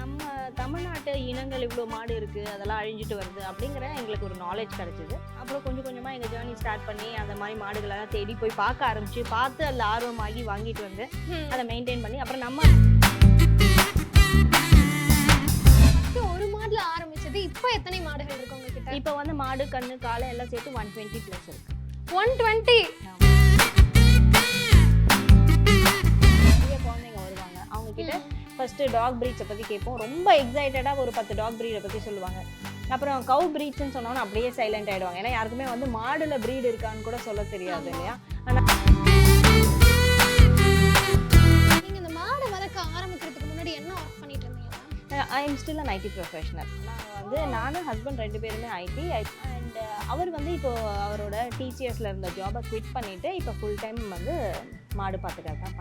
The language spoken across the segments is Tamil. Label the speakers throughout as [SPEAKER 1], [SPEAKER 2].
[SPEAKER 1] நம்ம தமிழ்நாட்டு இனங்கள் இவ்வளோ மாடு இருக்குது அதெல்லாம் அழிஞ்சிட்டு வருது அப்படிங்கிற எங்களுக்கு ஒரு நாலேஜ் கிடச்சிது. அப்புறம் கொஞ்சம் கொஞ்சமாக எங்கள் ஜேர்னி ஸ்டார்ட் பண்ணி அந்த மாதிரி மாடுகளெல்லாம் தேடி போய் பார்க்க ஆரம்பிச்சு பார்த்து அதில் ஆர்வமாகி வாங்கிட்டு வந்து அதை மெயின்டைன் பண்ணி அப்புறம் நம்ம
[SPEAKER 2] ஒரு மாடுல ஆரம்பிச்சது இப்போ எத்தனை மாடுகள் இருக்கு உங்ககிட்ட?
[SPEAKER 1] இப்போ வந்து மாடு கண்ணு காலை எல்லாம் சேர்த்து ஒன் டுவெண்ட்டி ப்ளஸ் இருக்கு.
[SPEAKER 2] ஒன் டுவெண்ட்டி
[SPEAKER 1] குழந்தைங்க வருவாங்க. அவங்க கிட்ட ஃபர்ஸ்ட் டாக் பிரீட்ஸை பற்றி கேட்போம். ரொம்ப எக்ஸைட்டடாக ஒரு பத்து டாக் பிரீடை பற்றி சொல்லுவாங்க. அப்புறம் கவு பிரீட்ஸ்னு சொன்னோன்னா அப்படியே சைலண்ட் ஆயிடுவாங்க. ஏன்னா யாருக்குமே வந்து மாடுல பிரீடு இருக்கான்னு கூட சொல்ல தெரியாது இல்லையா?
[SPEAKER 2] நீங்க இந்த மாடு வளர்க்க ஆரம்பிக்கிறதுக்கு முன்னாடி என்ன ஒர்க் பண்ணிட்டு இருந்தீங்க?
[SPEAKER 1] I am still an IT professional நான் வந்து நானும் ஹஸ்பண்ட் ரெண்டு பேருமே ஐடி அண்ட் அவர் வந்து இப்போ அவரோட டிசிஎஸ்ல இருந்த ஜாபை குவிட் பண்ணிட்டு இப்போ ஃபுல் டைம் வந்து மாடு பார்த்துக்கிறது தான்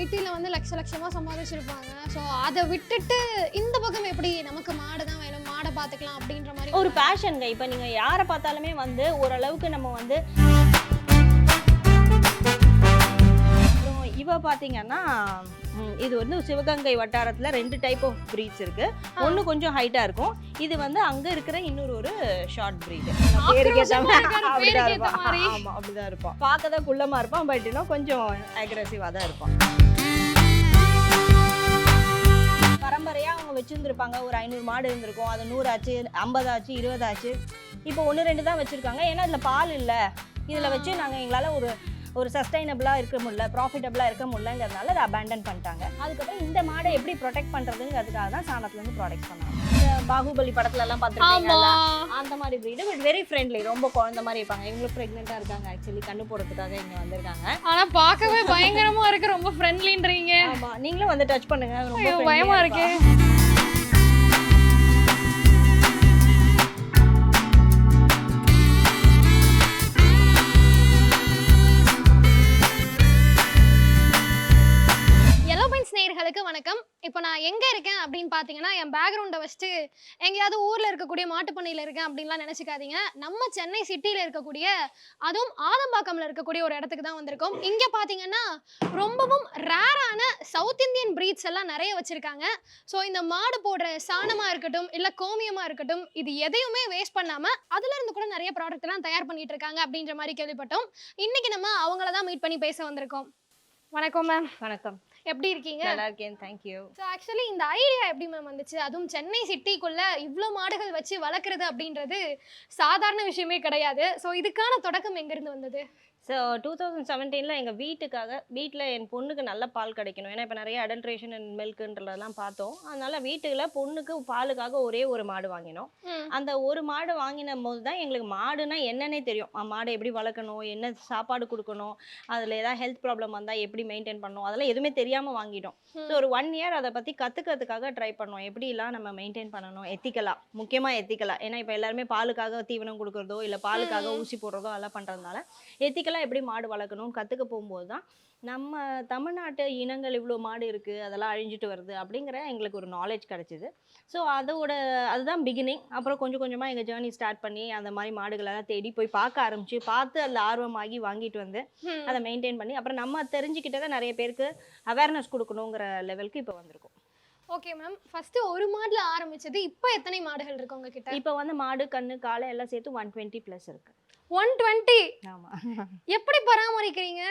[SPEAKER 2] ஐடில வந்து லட்ச லட்சமா சம்பாதிச்சிருப்பாங்க. ஸோ அதை விட்டுட்டு இந்த பக்கம் எப்படி நமக்கு மாடு தான் வேணும் மாடை பார்த்துக்கலாம் அப்படின்ற மாதிரி
[SPEAKER 1] ஒரு பேஷனுங்க இப்போ நீங்கள் யாரை பார்த்தாலுமே வந்து ஓரளவுக்கு நம்ம வந்து இவ பார்த்தீங்கன்னா இது வந்து சிவகங்கை வட்டாரத்தில் ரெண்டு டைப் ஆஃப் பிரீட்ஸ் இருக்கு. ஒன்று கொஞ்சம் ஹைட்டாக இருக்கும். இது வந்து அங்கே இருக்கிற இன்னொரு ஒரு ஷார்ட் பிரீடு அப்படிதான் இருப்பான். ஆமாம் அப்படிதான் இருப்பான் பார்க்க தான் குள்ளமாக இருப்பான் பட் இன்னும் கொஞ்சம் அக்ரெசிவாக தான் இருப்பான் பரம்பரையாக அவங்க வச்சுருந்துருப்பாங்க. ஒரு ஐநூறு மாடு இருந்திருக்கும். அது நூறாச்சு ஐம்பதாச்சு இருபதாச்சு. இப்போ ஒன்று ரெண்டு தான் வச்சுருக்காங்க. ஏன்னா இதில் பால் இல்லை. இதில் வச்சு நாங்கள் எங்களால் ஒரு ஒரு சஸ்டைனபிளாக இருக்க முடியல ப்ராஃபிட்டபிளாக இருக்க முடியலங்கிறதுனால அதை அபேண்டன் பண்ணிட்டாங்க. அதுக்கப்புறம் இந்த மாடை எப்படி ப்ரொடெக்ட் பண்ணுறதுங்கிறதுக்காக தான் சாணத்துலேருந்து ப்ராடக்ட் பண்ணாங்க. பாகுபலி படத்துல எல்லாம்
[SPEAKER 2] ஆமா.
[SPEAKER 1] பார்த்துருக்கீங்கல்ல அந்த மாதிரி breed பட் வெரி ஃப்ரெண்ட்லி ரொம்ப குழந்த மாதிரி இருப்பாங்க. இவங்களும் ப்ரெக்னெண்ட்டாக இருக்காங்க ஆக்சுவலி கண்ணு போடுறதுக்காக இங்கே வந்திருக்காங்க.
[SPEAKER 2] ஆனா பார்க்கவே பயங்கரமா இருக்கு ரொம்ப ஃப்ரெண்ட்லின்றீங்க
[SPEAKER 1] ஆமா நீங்களும் வந்து டச் பண்ணுங்க ரொம்ப
[SPEAKER 2] ஐயோ
[SPEAKER 1] friendly-ஆ
[SPEAKER 2] நேயர்களுக்கு வணக்கம். இப்போ நான் எங்க இருக்கேன் அப்படின்னு பார்த்தீங்கன்னா என் பேக்ரவுண்டை வச்சுட்டு எங்கேயாவது ஊர்ல இருக்கக்கூடிய மாட்டுப்பண்ணையில இருக்கேன் அப்படின்லாம் நினைச்சுக்காதீங்க. நம்ம சென்னை சிட்டியில இருக்கக்கூடிய அதுவும் ஆதம்பாக்கம்ல இருக்கக்கூடிய ஒரு இடத்துக்கு தான் வந்திருக்கோம். இங்க பாத்தீங்கன்னா ரொம்பவும் ரேரான சவுத் இந்தியன் பிரீட்ஸ் எல்லாம் நிறைய வச்சிருக்காங்க. ஸோ இந்த மாடு போடுற சாணமா இருக்கட்டும் இல்ல கோமியமா இருக்கட்டும் இது எதையுமே வேஸ்ட் பண்ணாம அதுல இருந்து கூட நிறைய ப்ராடக்ட் எல்லாம் தயார் பண்ணிட்டு இருக்காங்க அப்படின்ற மாதிரி கேள்விப்பட்டோம். இன்னைக்கு நம்ம அவங்கள தான் மீட் பண்ணி பேச வந்திருக்கோம். வணக்கம் மேம்
[SPEAKER 1] வணக்கம்.
[SPEAKER 2] எப்படி இருக்கீங்க?
[SPEAKER 1] நல்லா இருக்கேன் தேங்க்யூ
[SPEAKER 2] ஸோ ஆக்சுவலி இந்த ஐடியா எப்படி மேம் வந்துச்சு? அதுவும் சென்னை சிட்டிக்குள்ள இவ்வளோ மாடுகள் வச்சு வளர்க்குறது அப்படின்றது சாதாரண விஷயமே கிடையாது. ஸோ இதுக்கான தொடக்கம் எங்கேருந்து வந்தது?
[SPEAKER 1] ஸோ டூ தௌசண்ட் செவன்டீனில் எங்கள் வீட்டுக்காக வீட்டில் என் பொண்ணுக்கு நல்ல பால் கிடைக்கணும். ஏன்னா இப்போ நிறைய அடல்ட்ரேஷன் அண்ட் மில்க்குன்றதெல்லாம் பார்த்தோம். அதனால வீட்டுல பொண்ணுக்கு பாலுக்காக ஒரே ஒரு மாடு வாங்கினோம். அந்த ஒரு மாடு வாங்கின போது தான் எங்களுக்கு மாடுனா என்னன்னே தெரியும். மாடை எப்படி வளர்க்கணும் என்ன சாப்பாடு கொடுக்கணும் அதில் ஏதாவது ஹெல்த் ப்ராப்ளம் வந்தால் எப்படி மெயின்டைன் பண்ணணும் அதெல்லாம் எதுவுமே தெரியாமல் வாங்கிட்டோம். ஸோ ஒரு ஒன் இயர் அதை பற்றி கற்றுக்கிறதுக்காக ட்ரை பண்ணோம். எப்படிலாம் நம்ம மெயின்டைன் பண்ணணும்? எத்திக்கலாக முக்கியமாக எத்திக்கலாக ஏன்னா இப்போ எல்லாருமே பாலுக்காக தீவனம் கொடுக்குறதோ இல்லை பாலுக்காக ஊசி போடுறதோ அதெல்லாம் பண்ணுறதுனால எத்திக்கலாக எப்படி மாடு வளர்க்கணும் கற்றுக்க போகும்போது தான் நம்ம தமிழ்நாட்டு இனங்கள் இவ்வளோ மாடு இருக்குது அதெல்லாம் அழிஞ்சிட்டு வருது அப்படிங்கிற எங்களுக்கு ஒரு நாலேஜ் கிடச்சிது. ஸோ அதோட அதுதான் பிகினிங் அப்புறம் கொஞ்சம் கொஞ்சமாக எங்கள் ஜேர்னி ஸ்டார்ட் பண்ணி அந்த மாதிரி மாடுகளெல்லாம் தேடி போய் பார்க்க ஆரம்பிச்சு பார்த்து அதில் ஆர்வமாகி வாங்கிட்டு வந்து. அதை மெயின்டைன் பண்ணி அப்புறம் நம்ம தெரிஞ்சுக்கிட்டதை நிறைய பேருக்கு அவேர்னஸ் கொடுக்கணுங்கிற லெவலுக்கு இப்போ வந்திருக்கும்.
[SPEAKER 2] ஓகே மேம் ஃபர்ஸ்ட் ஒரு மாடுல ஆரம்பிச்சது இப்போ எத்தனை மாடுகள் இருக்கு உங்ககிட்ட?
[SPEAKER 1] இப்போ வந்து மாடு கண்ணு காலை எல்லாம் சேர்த்து ஒன் டுவெண்ட்டி ப்ளஸ் இருக்கு.
[SPEAKER 2] ஒன் டுவெண்ட்டி எப்படி பராமரிக்கிறீங்க?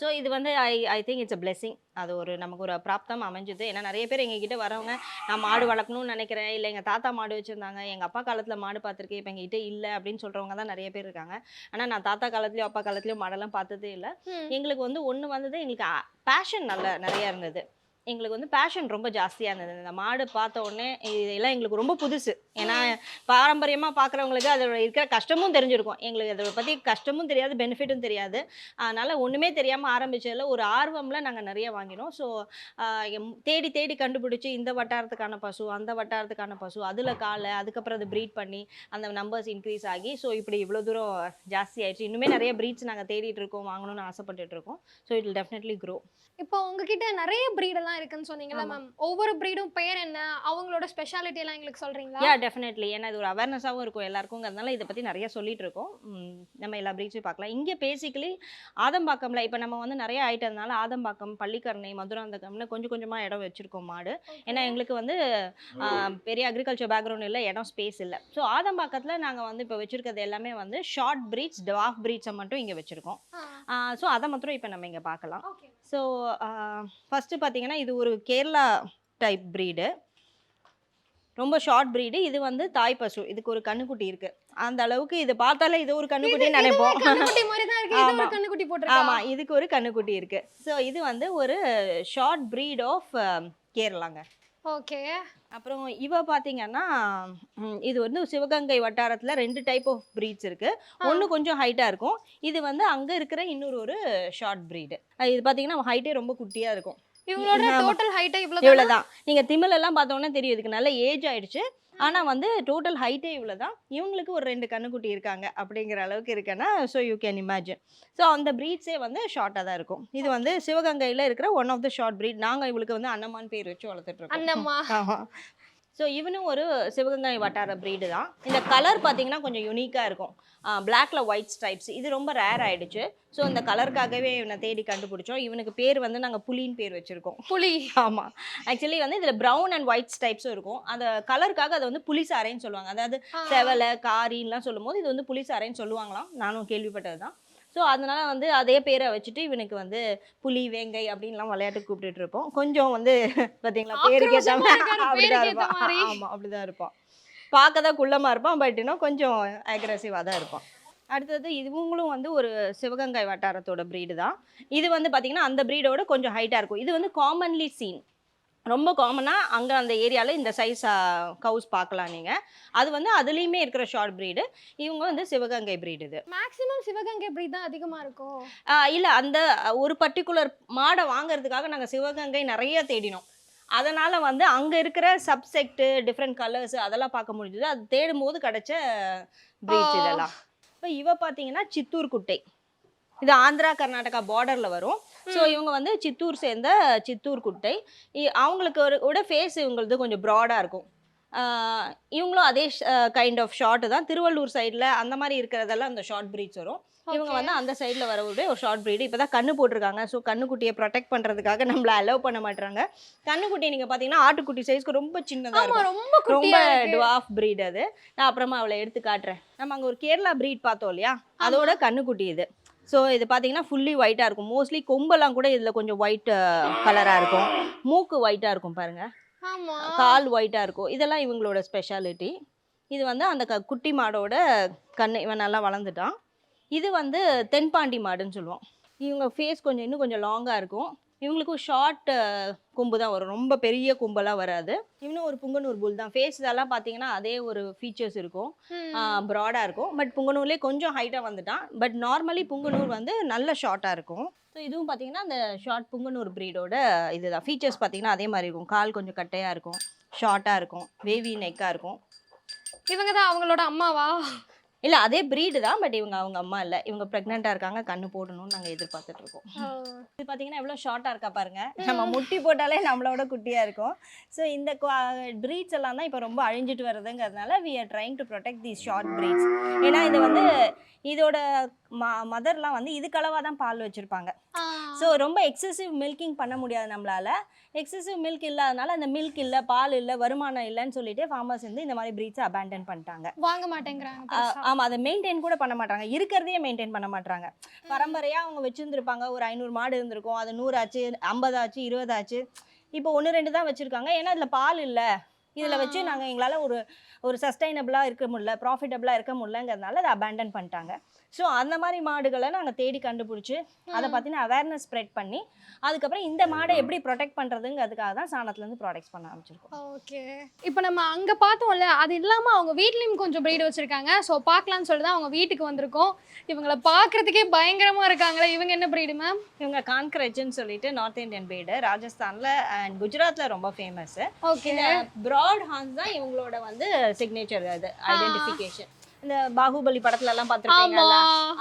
[SPEAKER 1] ஸோ இது வந்து I I think it's a blessing. அது ஒரு நமக்கு ஒரு பிராப்தம் அமைஞ்சுது. ஏன்னா நிறைய பேர் எங்ககிட்ட வரவங்க நான் மாடு வளர்க்கணும்னு நினைக்கிறேன். இல்லை எங்கள் தாத்தா மாடு வச்சுருந்தாங்க. எங்கள் அப்பா காலத்தில் மாடு பார்த்துருக்கேன் இப்போ எங்ககிட்ட இல்லை. அப்படின்னு சொல்கிறவங்க தான் நிறைய பேர் இருக்காங்க. ஆனால் நான் தாத்தா காலத்துலேயும் அப்பா காலத்துலேயும் மாடெல்லாம் பார்த்ததே இல்லை. எங்களுக்கு வந்து ஒன்று வந்தது எங்களுக்கு பேஷன் நல்ல நிறையா இருந்தது. எங்களுக்கு வந்து பேஷன் ரொம்ப ஜாஸ்தியாக இருந்தது. இந்த மாடு பார்த்த உடனே இதெல்லாம் எங்களுக்கு ரொம்ப புதுசு. ஏன்னா பாரம்பரியமாக பார்க்குறவங்களுக்கு அதோட இருக்கிற கஷ்டமும் தெரிஞ்சிருக்கும். எங்களுக்கு அதை பற்றி கஷ்டமும் தெரியாது பெனிஃபிட்டும் தெரியாது. அதனால் ஒன்றுமே தெரியாமல் ஆரம்பித்ததில் ஒரு ஆர்வமில் நாங்கள் நிறைய வாங்கினோம். ஸோ தேடி தேடி கண்டுபிடிச்சி இந்த வட்டாரத்துக்கான பசு அந்த வட்டாரத்துக்கான பசு அதில் காலை அதுக்கப்புறம் அதை ப்ரீட் பண்ணி அந்த நம்பர்ஸ் இன்க்ரீஸ் ஆகி ஸோ இப்படி இவ்வளோ தூரம் ஜாஸ்தி ஆயிடுச்சு. இன்னுமே நிறைய ப்ரீட்ஸ் நாங்கள் தேடிட்டு இருக்கோம் வாங்கணும்னு ஆசைப்பட்டுட்டு இருக்கோம். So it will definitely grow
[SPEAKER 2] இப்போ உங்ககிட்ட நிறைய ப்ரீடெல்லாம் எல்லாம் இருக்குன்னு சொன்னீங்கல்ல மேம் ஒவ்வொரு ப்ரீடும் பேர் என்ன? அவங்களோட ஸ்பெஷாலிட்டி எல்லாம் எங்களுக்கு சொல்றீங்களா?
[SPEAKER 1] யா டெஃபினெட்லி ஏன்னா இது ஒரு அவேர்னஸாகவும் இருக்கும் எல்லாருக்குங்கிறதுனால இதை பற்றி நிறைய சொல்லிட்டு இருக்கோம். ம், நம்ம எல்லா பிரீட்ஸையும் பார்க்கலாம். இங்கே பேசிக்கலி ஆதம்பாக்கம்ல இப்போ நம்ம வந்து நிறைய ஆயிட்டதுனால ஆதம்பாக்கம் பள்ளிக்கரணை மதுராந்தகம்னு கொஞ்சம் கொஞ்சமாக இடம் வச்சிருக்கோம் மாடு. ஏன்னா எங்களுக்கு வந்து ஆ, பெரிய அக்ரிகல்ச்சர் பேக்ரவுண்ட் இல்லை இடம் ஸ்பேஸ் இல்லை. ஸோ ஆதம்பாக்கத்தில் நாங்கள் வந்து இப்போ வச்சிருக்கிறது எல்லாமே வந்து ஷார்ட் பிரீட்ஸ் டாஃப் பிரீட்ஸை மட்டும் இங்கே வச்சுருக்கோம். ஸோ அதை மாத்திரம் இப்போ நம்ம இங்கே பார்க்கலாம்.
[SPEAKER 2] ஓகே
[SPEAKER 1] ஸோ ஃபஸ்ட்டு பார்த்தீங்கன்னா இது ஒரு கேரளா டைப் ப்ரீடு ரொம்ப ஷார்ட் ப்ரீடு இது வந்து தாய் பசு. இதுக்கு ஒரு கண்ணுக்குட்டி இருக்கு. அந்த அளவுக்கு இது பார்த்தாலே இது ஒரு நினைப்போம்.
[SPEAKER 2] கண்ணுக்குட்டி மாதிரி தான் இருக்கு. இது
[SPEAKER 1] ஆமா.
[SPEAKER 2] ஒரு கண்ணுக்குட்டி போட்டிருக்கா?
[SPEAKER 1] ஆமா இதுக்கு ஒரு கண்ணுக்குட்டி இருக்கு. ஸோ இது வந்து ஒரு ஷார்ட் breed ஆஃப் கேரளாங்க.
[SPEAKER 2] ஓகே.
[SPEAKER 1] அப்புறம் இவ பார்த்தீங்கன்னா இது வந்து சிவகங்கை வட்டாரத்தில் ரெண்டு டைப் ஆஃப் breeds இருக்கு. ஒன்று கொஞ்சம் ஹைட்டாக இருக்கும். இது வந்து அங்கே இருக்கிற இன்னொரு ஒரு ஷார்ட் breed. இது பார்த்தீங்கன்னா ஹைட்டே ரொம்ப குட்டியாக இருக்கும்.
[SPEAKER 2] இவங்களோட. டோட்டல் ஹைட்டே இவ்வளவு
[SPEAKER 1] இவ்வளவுதான்? நீங்க திமில் எல்லாம் பார்த்தோன்னே தெரியும். இதுக்கு நல்ல ஏஜ் ஆயிடுச்சு. ஆனா வந்து டோட்டல் ஹைட்டே இவ்வளவுதான். இவங்களுக்கு ஒரு ரெண்டு கண்ணுக்குட்டி இருக்காங்க அப்படிங்கிற அளவுக்கு இருக்குன்னா so you can imagine so அந்த ப்ரீட்ஸே வந்து ஷார்ட்டாக தான் இருக்கும். இது வந்து சிவகங்கையில் இருக்கிற one of the short breed. நாங்க இவளுக்கு வந்து அன்னமான் பேர் வச்சு வளர்த்துட்டு இருக்கோம்.
[SPEAKER 2] அண்ணம்மா.
[SPEAKER 1] ஆமா. ஸோ இவனும் ஒரு சிவகங்கை வட்டார breed தான். இந்த கலர் பார்த்தீங்கன்னா கொஞ்சம் யூனிக்காக இருக்கும். பிளாக்ல ஒயிட் ஸ்ட்ரைப்ஸ் இது ரொம்ப ரேர் ஆயிடுச்சு. ஸோ இந்த கலருக்காகவே இவனை தேடி கண்டுபிடிச்சோம். இவனுக்கு பேர் வந்து நாங்கள் புலின்னு பேர் வச்சிருக்கோம்.
[SPEAKER 2] புலி.
[SPEAKER 1] ஆமாம் ஆக்சுவலி வந்து இதில் ப்ரௌன் அண்ட் ஒயிட் ஸ்டைப்ஸும் இருக்கும். அந்த கலருக்காக அதை வந்து புளிசாரைன்னு சொல்லுவாங்க. அதாவது. செவலை காரின்லாம் சொல்லும்போது இது வந்து புளிசாரைன்னு சொல்லுவாங்களாம். நானும் கேள்விப்பட்டது தான் ஸோ அதனால வந்து அதே பேரை வச்சுட்டு இவனுக்கு வந்து புலி வேங்கை அப்படின்லாம் விளையாட்டு கூப்பிட்டுட்டு இருப்போம். கொஞ்சம் வந்து பார்த்தீங்களா பேருக்கு ஏற்ற அப்படிதான் இருப்பான். ஆமாம் அப்படிதான் இருப்பான் பார்க்க தான் குள்ளமாக இருப்பான் பட் இன்னும் கொஞ்சம் அக்ரெசிவாக தான் இருப்பான் அடுத்தது இவங்களும் வந்து ஒரு சிவகங்கை வட்டாரத்தோட breed தான். இது வந்து பார்த்தீங்கன்னா அந்த ப்ரீடோட கொஞ்சம் ஹைட்டாக இருக்கும். இது வந்து காமன்லி சீன் ரொம்ப காமனாக அங்கே அந்த ஏரியாவில் இந்த சைஸ் கவுஸ் பார்க்கலாம் நீங்கள் அது வந்து அதுலேயுமே இருக்கிற ஷார்ட் breed இவங்க வந்து சிவகங்கை breed இது.
[SPEAKER 2] மேக்ஸிமம் சிவகங்கை பிரீட் தான் அதிகமா இருக்கும்
[SPEAKER 1] இல்லை அந்த ஒரு பர்டிகுலர் மாடை வாங்குறதுக்காக நாங்கள் சிவகங்கை நிறைய தேடினோம். அதனால் வந்து அங்கே இருக்கிற சப்செக்ட் டிஃப்ரெண்ட் கலர்ஸ் அதெல்லாம் பார்க்க முடிஞ்சது. அது தேடும் போது கிடைச்ச பிரீட்ஸ்
[SPEAKER 2] ஆ.
[SPEAKER 1] இதெல்லாம். இப்போ இவ பார்த்தீங்கன்னா சித்தூர் குட்டை. இது ஆந்திரா கர்நாடகா பார்டரில் வரும். ஸோ இவங்க வந்து சித்தூர் சேர்ந்த சித்தூர் குட்டை. அவங்களுக்கு ஒரு விட ஃபேஸ் இவங்களது கொஞ்சம் ப்ராடாக இருக்கும். இவங்களும் அதே கைண்ட் ஆஃப் ஷார்ட் தான். திருவள்ளூர் சைடில் அந்த மாதிரி இருக்கிறதெல்லாம் அந்த ஷார்ட் பிரீட்ஸ் வரும். இவங்க. வந்து அந்த சைடில் வரக்கூடிய ஒரு ஷார்ட் breed. இப்போ தான் கண்ணு போட்டிருக்காங்க. ஸோ கண்ணுக்குட்டியை ப்ரொடெக்ட் பண்ணுறதுக்காக நம்மள அலோவ் பண்ண மாட்டாங்க கண்ணுக்குட்டி நீங்கள் பார்த்தீங்கன்னா ஆட்டுக்குட்டி சைஸ்க்கு ரொம்ப சின்னதாக
[SPEAKER 2] ரொம்ப
[SPEAKER 1] ரொம்ப டுவாஃப் breed அது. நான் அப்புறமா அவளை எடுத்து காட்டுறேன். நம்ம அங்கே ஒரு கேரளா breed பார்த்தோம் இல்லையா? அதோட கண்ணுக்குட்டி இது. ஸோ இது பார்த்தீங்கன்னா ஃபுல்லி ஒயிட்டாக இருக்கும். மோஸ்ட்லி கொம்பெல்லாம் கூட இதில் கொஞ்சம் ஒயிட் கலராக இருக்கும். மூக்கு ஒயிட்டாக இருக்கும் பாருங்க.
[SPEAKER 2] ஆமா.
[SPEAKER 1] கால் ஒயிட்டாக இருக்கும். இதெல்லாம் இவங்களோட ஸ்பெஷாலிட்டி இது வந்து அந்த க குட்டி மாடோட கண்ணு. இவன் நல்லா வளர்ந்துட்டான். இது வந்து தென்பாண்டி மாடுன்னு சொல்லுவோம். இவங்க ஃபேஸ் கொஞ்சம் இன்னும் கொஞ்சம் லாங்காக இருக்கும். இவங்களுக்கும் ஷார்ட் கொம்பு தான் வரும். ரொம்ப பெரிய கொம்பெல்லாம் வராது. இவனும் ஒரு புங்கனூர் புல் தான். ஃபேஸ் இதெல்லாம் பார்த்தீங்கன்னா அதே ஒரு ஃபீச்சர்ஸ் இருக்கும். ப்ராடாக இருக்கும். பட் புங்கனூர்லேயே கொஞ்சம் ஹைட்டாக வந்துட்டான். பட் நார்மலி புங்கனூர் வந்து நல்ல ஷார்ட்டாக இருக்கும். ஸோ இதுவும் பார்த்தீங்கன்னா அந்த ஷார்ட் புங்கனூர் ப்ரீடோட இதுதான். ஃபீச்சர்ஸ் பார்த்தீங்கன்னா அதே மாதிரி இருக்கும். கால் கொஞ்சம் கட்டையாக இருக்கும். ஷார்ட்டாக இருக்கும். வேவி நெக்காக இருக்கும்.
[SPEAKER 2] இவங்க தான் அவங்களோட அம்மாவா?
[SPEAKER 1] இல்லை அதே breed தான் பட் இவங்க அவங்க அம்மா இல்லை. இவங்க ப்ரெக்னெண்ட்டாக இருக்காங்க கண்ணு போடணும்னு நாங்கள் எதிர்பார்த்துட்டு இருக்கோம். இது பார்த்தீங்கன்னா எவ்வளோ ஷார்ட்டாக இருக்கா பாருங்க. நம்ம முட்டி போட்டாலே நம்மளோட குட்டியாக இருக்கும். ஸோ இந்த ப்ரீட்ஸ் எல்லாம் தான் இப்போ ரொம்ப அழிஞ்சிட்டு வருதுங்கிறதுனால we are trying to protect these short breeds ஏன்னா இது வந்து இதோட மதர்லாம் வந்து இதுக்களவாக தான் பால் வச்சுருப்பாங்க. ஸோ ரொம்ப எக்ஸசிவ் மில்கிங் பண்ண முடியாது நம்மளால. எக்ஸசிவ் மில்க் இல்லாதனால அந்த மில்க் இல்லை பால் இல்லை வருமானம் இல்லைன்னு சொல்லிட்டு ஃபார்மர்ஸ் வந்து இந்த மாதிரி ப்ரீட்ஸை அபேண்டன் பண்ணிட்டாங்க.
[SPEAKER 2] வாங்க மாட்டேங்கிறாங்க
[SPEAKER 1] ஆ,
[SPEAKER 2] பெருசா.
[SPEAKER 1] ஆமா அதை மெயின்டைன் கூட பண்ண மாட்டாங்க. இருக்கிறதையே மெயின்டைன் பண்ண மாட்டாங்க. பரம்பரையா அவங்க வச்சிருந்திருப்பாங்க. ஒரு ஐநூறு மாடு இருந்திருக்கும். அது நூறு ஆச்சு ஐம்பது ஆச்சு இருபது ஆச்சு. இப்போ ஒன்று ரெண்டு தான் வச்சிருக்காங்க. ஏன்னா இதுல பால் இல்ல. இதுல வச்சு
[SPEAKER 2] ஆ.
[SPEAKER 1] நாங்க எங்களால ஒரு ஒரு சஸ்டைனபிளாக இருக்க முடியல ப்ராஃபிட்டபிளாக இருக்க முடியலங்கிறதுனால அதை அபேண்டன் பண்ணிட்டாங்க. ஸோ அந்த மாதிரி மாடுகளை நாங்கள் தேடி கண்டுபிடிச்சி அதை பற்றின அவேர்னஸ் ஸ்ப்ரெட் பண்ணி அதுக்கப்புறம் இந்த மாடை எப்படி ப்ரொடெக்ட் பண்ணுறதுங்கிறதுக்காக தான் சாணத்துலேருந்து ப்ராடக்ட்ஸ் பண்ண ஆரம்பிச்சிருக்கோம்.
[SPEAKER 2] ஓகே. இப்போ நம்ம அங்க பார்த்தோம்ல அது இல்லாம அவங்க வீட்லயும் கொஞ்சம் பிரீடு வச்சிருக்காங்க. ஸோ பார்க்கலாம்னு சொல்லி தான் அவங்க வீட்டுக்கு வந்திருக்கோம். இவங்கள பார்க்கறதுக்கே பயங்கரமா இருக்காங்களே. இவங்க என்ன பிரீடு மேம்
[SPEAKER 1] இவங்க கான்கரேஜ்னு சொல்லிட்டு நார்த் இந்தியன் பீடு ராஜஸ்தானில் அண்ட் குஜராத்தில் ரொம்ப ஃபேமஸ்
[SPEAKER 2] ஓகே.
[SPEAKER 1] இந்த ப்ராட் ஹார்ன்ஸ் தான் இவங்களோட வந்து சிக்னேச்சர் அது ஐடென்டிஃபிகேஷன் இந்த பாகுபலி படத்துல எல்லாம்
[SPEAKER 2] ஆமா.
[SPEAKER 1] பார்த்துருப்பீங்கல்ல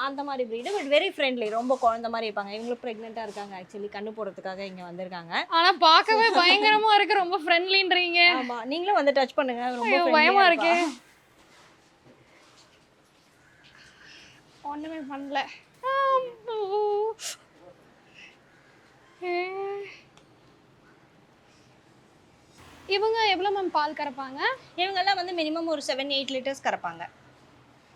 [SPEAKER 1] அந்த மாதிரி breed பட் வெரி ஃப்ரெண்ட்லி ரொம்ப குழந்தை மாதிரி இருப்பாங்க. இவங்களும் ப்ரெக்னெண்ட்டாக இருக்காங்க ஆக்சுவலி கண்ணு போடுறதுக்காக இங்க வந்திருக்காங்க.
[SPEAKER 2] ஆனா பார்க்கவே பயங்கரமா இருக்கு. ரொம்ப ஃப்ரெண்ட்லின்றீங்க
[SPEAKER 1] ஆமா நீங்களும் வந்து டச் பண்ணுங்க. ரொம்ப
[SPEAKER 2] பயமா. இருக்கு. ஒண்ணுமே பண்ணல. இவங்க எவ்வளவு மேம் பால் கறப்பாங்க?
[SPEAKER 1] இவங்கெல்லாம் வந்து மினிமம் ஒரு செவன் எயிட் லிட்டர்ஸ் கறப்பாங்க.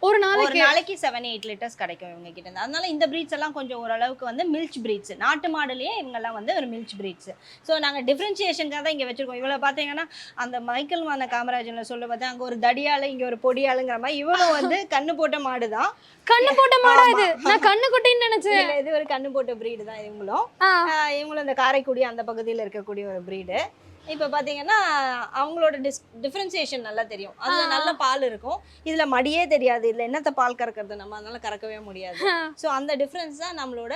[SPEAKER 2] ஒரு நாளைக்கு
[SPEAKER 1] நாளைக்கு செவன் எயிட் லிட்டர்ஸ் கிடைக்கும் இவங்க கிட்ட இருந்து அதனால இந்த பிரீட்ஸ் எல்லாம் கொஞ்சம் ஓரளவுக்கு வந்து மில்ச் பிரீட்ஸ் நாட்டு மாடுலயே இவங்கெல்லாம் வந்து ஒரு மில்ச் பிரீட்ஸ் ஸோ நாங்கள் டிஃப்ரென்சியேஷனுக்காக தான் இங்கே வச்சிருக்கோம். இவ்வளோ பார்த்தீங்கன்னா அந்த மைக்கேல் மான காமராஜன்ல சொல்ல பார்த்தா அங்கே ஒரு தடியாளு இங்கே ஒரு பொடியாளுங்கிற மாதிரி இவளும் வந்து கண்ணு போட்ட மாடு தான்
[SPEAKER 2] கண்ணு போட்ட மாடா இது? நான் கண்ணு குட்டின்னு நினைச்சேன்.
[SPEAKER 1] இது ஒரு கண்ணு போட்ட பிரீடு தான் இவங்களும். இவங்களும் இந்த காரைக்குடி அந்த பகுதியில் இருக்கக்கூடிய ஒரு பிரீடு இப்போ பார்த்தீங்கன்னா அவங்களோட டிஸ் டிஃப்ரென்சியேஷன் நல்லா தெரியும். அதுல நல்ல பால் இருக்கும். இதுல மடியே தெரியாது. இதுல என்னத்த பால் கறக்கிறது? நம்ம அதனால கறக்கவே முடியாது. ஸோ அந்த டிஃப்ரென்ஸ் தான் நம்மளோட